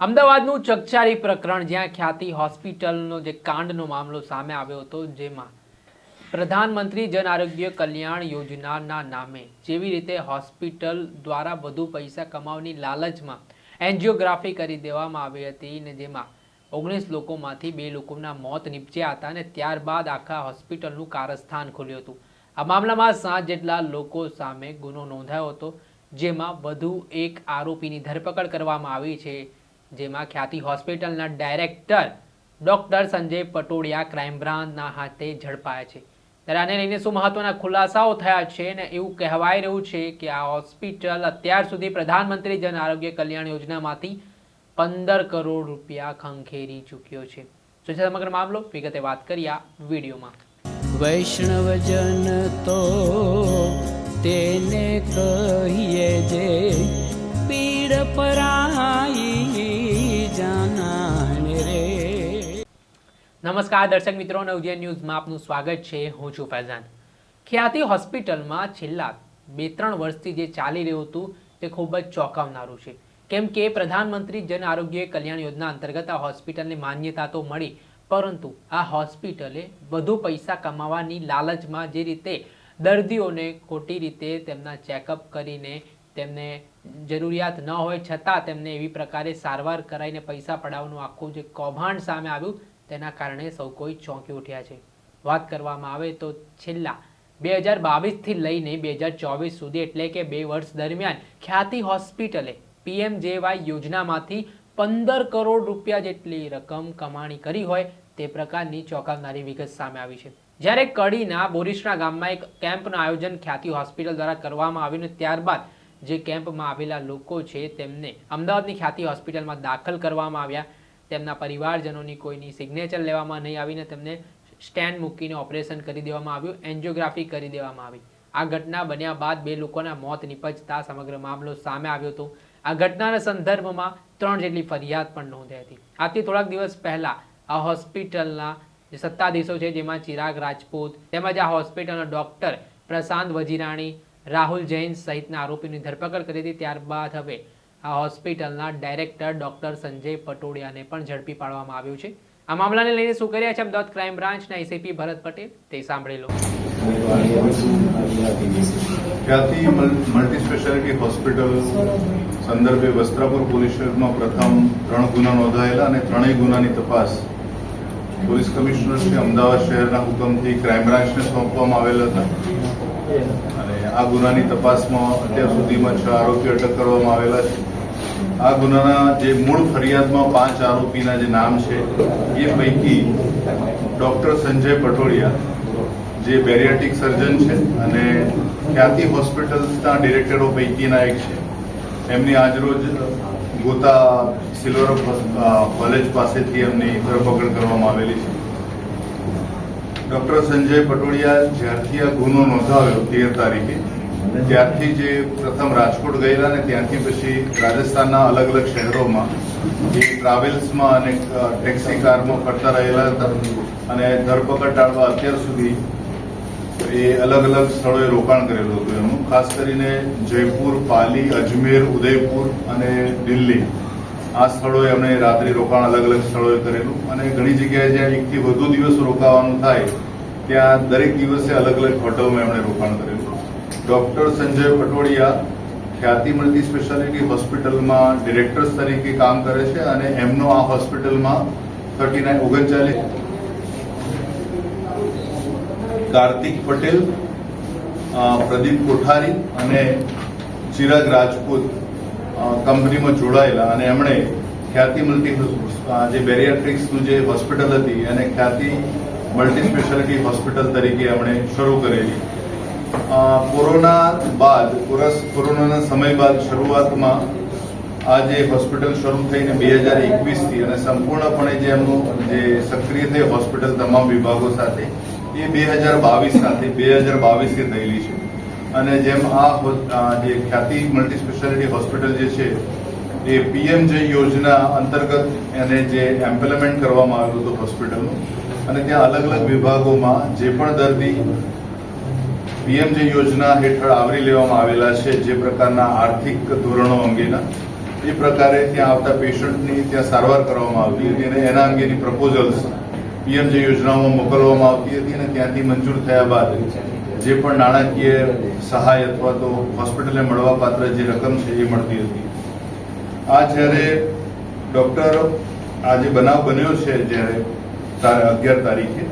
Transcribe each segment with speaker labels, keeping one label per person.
Speaker 1: અમદાવાદનું ચકચારી પ્રકરણ, જ્યાં ખ્યાતિ હોસ્પિટલનો જે કાંડનો મામલો સામે આવ્યો હતો, જેમાં પ્રધાનમંત્રી જન આરોગ્ય કલ્યાણ યોજનાના નામે જેવી રીતે હોસ્પિટલ દ્વારા વધુ પૈસા કમાવાની લાલચમાં એન્જિયોગ્રાફી કરી દેવામાં આવી હતી ને જેમાં ઓગણીસ લોકોમાંથી બે લોકોના મોત નીપજ્યા હતા અને ત્યારબાદ આખા હોસ્પિટલનું કારસ્થાન ખુલ્યું હતું. આ મામલામાં સાત જેટલા લોકો સામે ગુનો નોંધાયો હતો, જેમાં વધુ એક આરોપીની ધરપકડ કરવામાં આવી છે. જેમાં ખ્યાતિ હોસ્પિટલના director doctor Sanjay Patodiya crime બ્રાન્ચના હાથે ઝડપાયા છે. ત્યારે આને લઈને શું મહત્વના ખુલાસાઓ થયા છે ને એવું કહેવાય રહ્યું છે કે આ હોસ્પિટલ અત્યાર સુધી પ્રધાનમંત્રી જન આરોગ્ય કલ્યાણ યોજનામાંથી પંદર કરોડ રૂપિયા ખંખેરી ચૂક્યો છે. શું છે સમગ્ર મામલો, વિગતે વાત કરીએ આ વિડીયોમાં.
Speaker 2: વૈષ્ણવજન તો તેને કહીએ જે પીડ પરાઈ
Speaker 1: નમસ્કાર, દર્શક મિત્રો નવજીવન ન્યૂઝમાં આપનું સ્વાગત છે. હું છું ફૈઝાન. ખ્યાતિ હોસ્પિટલમાં છેલ્લા બે ત્રણ વર્ષથી જે ચાલી રહ્યું હતું, તે ખૂબ જ ચોંકાવનારું છે. કેમ કે પ્રધાનમંત્રી જન આરોગ્ય કલ્યાણ યોજના અંતર્ગત આ હોસ્પિટલને માન્યતા તો મળી, પરંતુ આ હોસ્પિટલે વધુ પૈસા કમાવાની લાલચમાં જે રીતે દર્દીઓને ખોટી રીતે તેમના ચેકઅપ કરીને તેમને જરૂરિયાત ન હોય, છતાં તેમને એવી પ્રકારે સારવાર કરાવીને પૈસા પડાવવાનું આખું જે કૌભાંડ સામે આવ્યું તેના કારણે સૌ કોઈ ચોંકી ઉઠ્યા છે. વાત કરવામાં આવે તો છેલ્લા બે હજાર બાવીસથી લઈને બે હજાર ચોવીસ સુધી એટલે કે બે વર્ષ દરમિયાન ખ્યાતિ હોસ્પિટલે પીએમજેવાય યોજનામાંથી પંદર કરોડ રૂપિયા જેટલી રકમ કમાણી કરી હોય તે પ્રકારની ચોંકાવનારી વિગત સામે આવી છે. જ્યારે કડીના બોરીસના ગામમાં એક કેમ્પનું આયોજન ખ્યાતિ હોસ્પિટલ દ્વારા કરવામાં આવ્યું ત્યારબાદ જે કેમ્પમાં આવેલા લોકો છે તેમને અમદાવાદની ખ્યાતિ હોસ્પિટલમાં દાખલ કરવામાં આવ્યા. તેમના પરિવારજનોની કોઈની સિગ્નેચર લેવામાં નહીં આવીને તેમને સ્ટેન્ડ મૂકીને ઓપરેશન કરી દેવામાં આવ્યું એન્જિયોગ્રાફી કરી દેવામાં આવી. આ ઘટના બન્યા બાદ બે લોકોના મોત નિપજતા સમગ્ર મામલો સામે આવ્યો હતો. આ ઘટનાના સંદર્ભમાં ત્રણ જેટલી ફરિયાદ પણ નોંધાઈ હતી. આથી થોડાક દિવસ પહેલા આ હોસ્પિટલના જે સત્તાધીશો છે, જેમાં ચિરાગ રાજપૂત, તેમજ આ હોસ્પિટલના ડોક્ટર પ્રશાંત વજીરાણી, રાહુલ જૈન સહિતના આરોપીની ધરપકડ કરી હતી. ત્યારબાદ હવે આ હોસ્પિટલના ડાયરેક્ટર ડોક્ટર સંજય પટોડિયાને પણ ઝડપી પાડવામાં આવ્યું છે. આ મામલાને લઈને શું કર્યા છે અમદાવાદ ક્રાઇમ બ્રાન્ચના એસીપી ભરત પટેલ તે સાંભળી લો.
Speaker 3: ખ્યાતિ મલ્ટી સ્પેશિયાલિટી હોસ્પિટલ સંદર્ભે વસ્ત્રાપુર પોલીસ પ્રથમ ત્રણ ગુના નોંધાયેલા અને ત્રણેય ગુનાની તપાસ પોલીસ કમિશનર શ્રી અમદાવાદ શહેરના હુકમથી ક્રાઇમ બ્રાન્ચને સોંપવામાં આવેલ હતા. અને આ ગુનાની તપાસમાં અત્યાર સુધીમાં છ આરોપી અટક કરવામાં આવેલા છે. આ ગુનાના જે મૂળ ફરિયાદમાં પાંચ આરોપીના જે નામ છે, એ પૈકી ડોક્ટર સંજય પટોડિયા જે બેરિયાટિક સર્જન છે અને ખ્યાતિ હોસ્પિટલના ડિરેક્ટરો પૈકીના એક છે. એમની આજરોજ ગોતા સિલ્વર કોલેજ પાસેથી એમની ધરપકડ કરવામાં આવેલી છે. ડોક્ટર સંજય પટોડિયા જ્યારથી આ ગુનો નોંધાવ્યો તેર તારીખે ત્યારથી જે પ્રથમ રાજકોટ ગયેલા ને ત્યાંથી પછી રાજસ્થાનના અલગ અલગ શહેરોમાં જે ટ્રાવેલ્સમાં અને ટેક્સી કારમાં ફરતા રહેલા હતા અને ધરપકડ ટાળવા અત્યાર સુધી એ અલગ અલગ સ્થળોએ રોકાણ કરેલું હતું એનું. ખાસ કરીને જયપુર, પાલી, અજમેર, ઉદયપુર અને દિલ્હી. આ સ્થળોએ અમે રાત્રિ રોકાણ અલગ અલગ સ્થળોએ કરેલું. અને ઘણી જગ્યાએ જ્યાં એકથી વધુ દિવસ રોકાવાનું થાય, ત્યાં દરેક દિવસે અલગ અલગ હોટલમાં એમણે રોકાણ કરેલું. ડોક્ટર સંજય પટોડિયા ખ્યાતિ મળતી સ્પેશિયાલિટી હોસ્પિટલમાં ડિરેક્ટર્સ તરીકે કામ કરે છે અને એમનો આ હોસ્પિટલમાં થર્ટી નાઇન ઓગણચાલીસ કાર્તિક પટેલ પ્રદીપ કોઠારી અને ચિરાગ રાજપૂત કંપનીમાં જોડાયેલા અને એમણે ખ્યાતિ મલ્ટી જે બેરિયાટ્રિક્સનું જે હોસ્પિટલ હતી એને ખ્યાતિ મલ્ટી સ્પેશિયાલિટી હોસ્પિટલ તરીકે એમણે શરૂ કરેલી. કોરોના બાદ કોરોનાના સમય બાદ શરૂઆતમાં આ જે હોસ્પિટલ શરૂ થઈને બે હજાર એકવીસથી અને સંપૂર્ણપણે જે એમનું જે સક્રિય થઈ હોસ્પિટલ તમામ વિભાગો સાથે, એ બે હજાર બાવીસ સાથે બે હજાર બાવીસથી થયેલી છે. અને જેમ આ આ જે ખ્યાતિ મલ્ટી સ્પેશિયાલિટી હોસ્પિટલ જે છે, એ પીએમ જે યોજના અંતર્ગત એને જે એમ્પ્લિમેન્ટ કરવામાં આવ્યું હતું હોસ્પિટલનું, અને ત્યાં અલગ અલગ વિભાગોમાં જે પણ દર્દી પીએમજે યોજના હેઠળ આવરી લેવામાં આવેલા છે જે પ્રકારના આર્થિક ધોરણો અંગેના. એ પ્રકારે ત્યાં આવતા પેશન્ટની ત્યાં સારવાર કરવામાં આવતી હતી અને એના અંગેની પ્રપોઝલ્સ પીએમજે યોજનાઓમાં મોકલવામાં આવતી હતી અને ત્યાંથી મંજૂર થયા બાદ જે પણ નાણાકીય સહાય અથવા તો હોસ્પિટલને મળવાપાત્ર જે રકમ છે એ મળતી હતી. આ જ્યારે ડોક્ટર આ જે બનાવ બન્યો છે જ્યારે અગિયાર તારીખે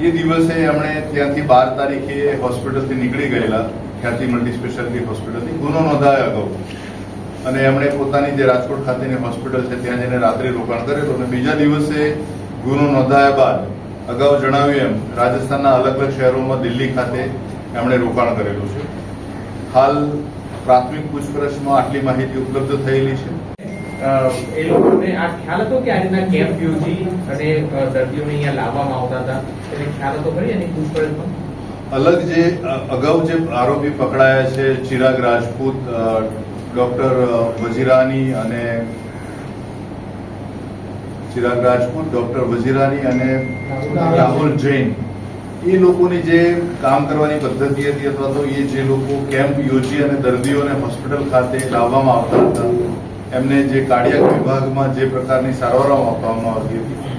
Speaker 3: એ દિવસે એમણે ત્યાંથી બાર તારીખે હોસ્પિટલથી નીકળી ગયેલા. ખ્યાતિ મલ્ટી સ્પેશિયાલિટી હોસ્પિટલથી. ગુનો નોંધાયા અગાઉ અને એમણે પોતાની જે રાજકોટ ખાતેની હોસ્પિટલ છે, ત્યાં જઈને રાત્રે રોકાણ કરેલું અને બીજા દિવસે ગુનો નોંધાયા બાદ અગાઉ જણાવ્યું એમ, રાજસ્થાનના અલગ અલગ શહેરોમાં દિલ્હી ખાતે એમણે રોકાણ કરેલું છે. હાલ પ્રાથમિક પૂછપરછમાં આટલી માહિતી ઉપલબ્ધ થયેલી છે.
Speaker 4: એ લોકોને આ ખ્યાલ હતો કે આ રીતના કેમ્પ યોજી અને દર્દીઓને અહીંયા લાવવામાં આવતા હતા? એને ખ્યાલ હતો ખરી એની પૂછપરછમાં?
Speaker 3: અલગ જે અગાઉ જે આરોપી પકડાયા છે ચિરાગ રાજપૂત ડોક્ટર વજીરાની અને ચિરાગ રાજપૂત ડોક્ટર વજીરાની અને રાહુલ જૈન. એ લોકોની જે કામ કરવાની પદ્ધતિ હતી અથવા તો એ જે લોકો કેમ્પ યોજી અને દર્દીઓને હોસ્પિટલ ખાતે લાવવામાં આવતા હતા એમને જે કાર્ડિયાક વિભાગમાં જે પ્રકારની સારવારો આપવામાં આવતી હતી.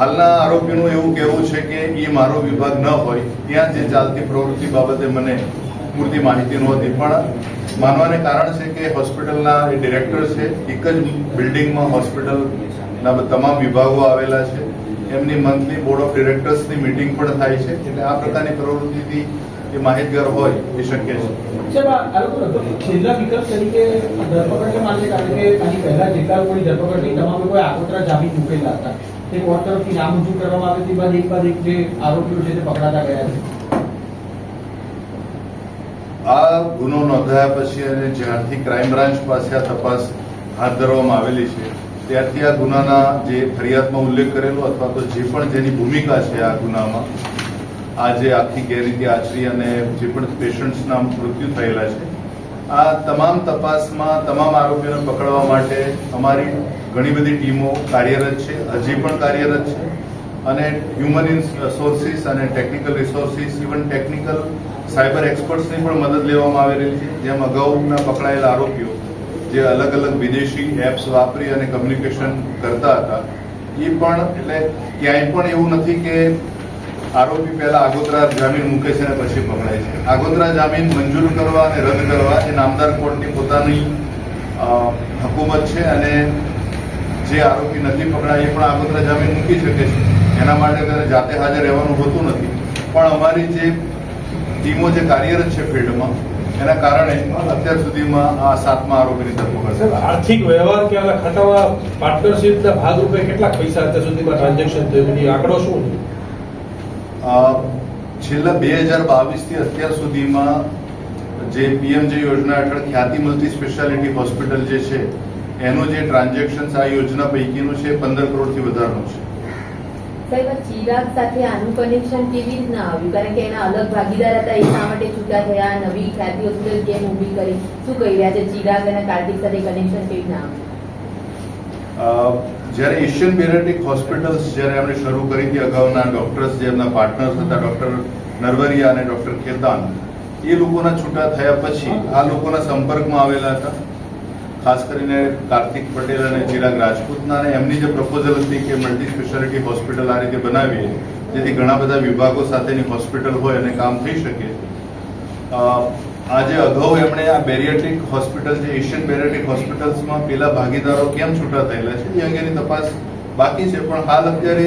Speaker 3: હાલના આરોપીનું એવું કહેવું છે કે એ મારો વિભાગ ન હોય, ત્યાં જે ચાલતી પ્રવૃત્તિ બાબતે મને પૂરતી માહિતી નહોતી. પણ માનવાને કારણ છે કે હોસ્પિટલના ડિરેક્ટર છે, એક જ બિલ્ડિંગમાં હોસ્પિટલના તમામ વિભાગો આવેલા છે. એમની મંથલી બોર્ડ ઓફ ડિરેક્ટર્સની મિટિંગ પણ થાય છે. એટલે આ પ્રકારની પ્રવૃત્તિથી એ માહિતગાર હોય એ શક્ય છે.
Speaker 5: આ આ લોકો લગભગ છેલ્લા વિકલ્પ તરીકે ધરપકડને માને કારણ કે આની પહેલા જેટલા લોકોની ધરપકડ થઈ તમામ લોકોએ આગોતરા જામીન મૂકેલા હતા. તે કોર્ટ તરફથી નામ ઊંચું કરવામાં આવે તે બાદ એક બાદ એક જે આરોપીઓ છે તે પકડાતા ગયા છે.
Speaker 3: આ ગુનો નોંધાયા પછી અને જ્યારથી ક્રાઇમ બ્રાન્ચ પાસે આ તપાસ હાથ ધરવામાં આવેલી છે ત્યારથી આ ગુનાના જે ફરિયાદમાં ઉલ્લેખ કરેલો અથવા તો જે પણ જેની ભૂમિકા છે આ ગુનામાં આ જે આખી ગેરરીતિ આચરી અને જે પણ પેશન્ટ્સના મૃત્યુ થયેલા છે, આ તમામ તપાસમાં તમામ આરોપીઓને પકડવા માટે અમારી ઘણી બધી ટીમો કાર્યરત છે, હજી પણ કાર્યરત છે. અને હ્યુમન રિસોર્સિસ અને technical resources even technical cyber એક્સપર્ટ્સની પણ મદદ લેવામાં આવેલી છે. જેમ અગાઉના પકડાયેલા આરોપીઓ, જે અલગ અલગ વિદેશી એપ્સ વાપરી અને કમ્યુનિકેશન કરતા હતા, એ પણ, એટલે ક્યાંય પણ એવું નથી કે આરોપી પહેલા આગોતરા જામીન મૂકે છે અને પછી પકડાય છે. આગોતરા જામીન મંજૂર કરવા અને રદ કરવા એ નામદાર કોર્ટની પોતાની હકુમત છે અને જે આરોપી નથી પકડાય એ પણ આગોતરા જામીન મૂકી શકે છે. એના માટે તેને જાતે હાજર રહેવાનું હોતું નથી. પણ અમારી જે ટીમો જે કાર્યરત છે ફિલ્ડમાં, એના કારણે અત્યાર સુધીમાં આ સાતમા આરોપીની ધરપકડ છે.
Speaker 6: આર્થિક વ્યવહાર કે આના ખાતામાં પાર્ટનરશિપના ભાગરૂપે કેટલાક પૈસા અત્યાર સુધીમાં ટ્રાન્ઝેક્શન થયું આંકડો શું
Speaker 3: છેલ્લા બે હજાર બાવીસથી અત્યાર સુધીમાં જે પીએમજે યોજના હેઠળ ખ્યાતિ મલ્ટી સ્પેશિયાલિટી હોસ્પિટલ જે છે, એનું જે ટ્રાન્ઝેક્શન આ યોજના પૈકીનું છે પંદર કરોડથી વધારનું છે.
Speaker 7: સાહેબ ચિરાગ સાથે આનું કનેક્શન કેવી રીતના આવ્યું? કારણ કે એના અલગ ભાગીદાર હતા, એ શા માટે છૂટા થયા? નવી ખ્યાતિ હોસ્પિટલ કેમ ઊભી કરી? શું કહી રહ્યા છે? ચિરાગ અને કાર્તિક સાથે કનેક્શન કેવી રીતના આવ્યું?
Speaker 3: જ્યારે એશિયન બેરેટિક હોસ્પિટલ્સ જ્યારે એમણે શરૂ કરી હતી અગાઉના ડોક્ટર્સ જે એમના પાર્ટનર્સ હતા, ડોક્ટર નરવરિયા અને ડોક્ટર ખેતાન, એ લોકોના છૂટા થયા પછી આ લોકોના સંપર્કમાં આવેલા હતા. ખાસ કરીને કાર્તિક પટેલ અને ચિરાગ રાજપૂતના અને એમની જે પ્રપોઝલ હતી કે મલ્ટી સ્પેશિયાલિટી હોસ્પિટલ આ રીતે બનાવીએ, જેથી ઘણા બધા વિભાગો સાથેની હોસ્પિટલ હોય અને કામ થઈ શકે. આજે અગાઉ એમણે આ બેરિયાટ્રિક હોસ્પિટલ જે એશિયન બેરિયાટ્રિક હોસ્પિટલ્સમાં પેલા ભાગીદારો કેમ છૂટા થયેલા છે, એ અંગેની તપાસ બાકી છે, પણ હાલ અત્યારે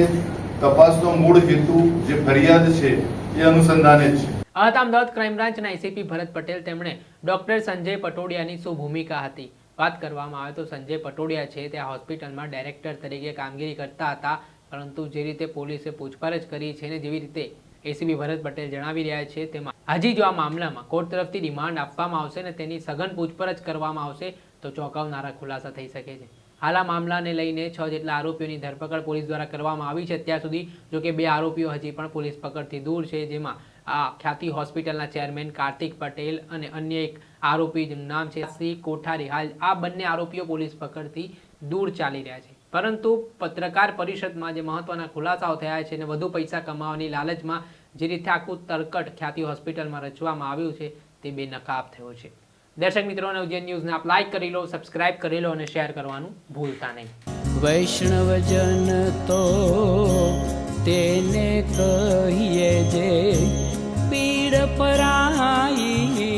Speaker 3: તપાસનો મૂળ હેતુ જે ફરિયાદ છે, એ અનુસંધાને છે.
Speaker 1: આ અમદાવાદ ક્રાઇમ બ્રાન્ચના એસીપી ભરત પટેલ તેમણે ડોક્ટર સંજય પટોડિયાની શું ભૂમિકા હતી? વાત કરવામાં આવે તો સંજય પટોડિયા છે તે આ હોસ્પિટલમાં ડાયરેક્ટર તરીકે કામગીરી કરતા હતા, પરંતુ જે રીતે પોલીસે પૂછપરછ કરી છે ને જેવી રીતે એસીપી ભરત પટેલ જણાવી રહ્યા છે, તેમાં હજી જો આ મામલામાં કોર્ટ તરફથી ડિમાન્ડ આપવામાં આવશે ને તેની સઘન પૂછપરછ કરવામાં આવશે, તો ચોંકાવનારા ખુલાસા થઈ શકે છે. હાલ આ મામલાને લઈને છ જેટલા આરોપીઓની ધરપકડ પોલીસ દ્વારા કરવામાં આવી છે. અત્યાર સુધી જો કે બે આરોપીઓ હજી પણ પોલીસ પકડથી દૂર છે, જેમાં આ ખ્યાતિ હોસ્પિટલના ચેરમેન કાર્તિક પટેલ અને અન્ય એક આરોપી નામ છે શ્રી કોઠારી. હાલ આ બંને આરોપીઓ પોલીસ પકડથી દૂર ચાલી રહ્યા છે. પરંતુ પત્રકાર પરિષદમાં જે મહત્વના ખુલાસાઓ થયા છે અને વધુ પૈસા કમાવાની લાલચમાં જે રીતે આખું તરકટ ખ્યાતિ હોસ્પિટલમાં રચવામાં આવ્યું છે, તે બે નકાબ થયો છે. દર્શક મિત્રોને ઉજ્જૈન ન્યૂઝને આપ લાઇક કરી લો સબસ્ક્રાઇબ કરી લો અને શેર કરવાનું ભૂલતા નહીં.
Speaker 2: વૈષ્ણવજન તો તેને કહીએ જે પીડ પરાઈ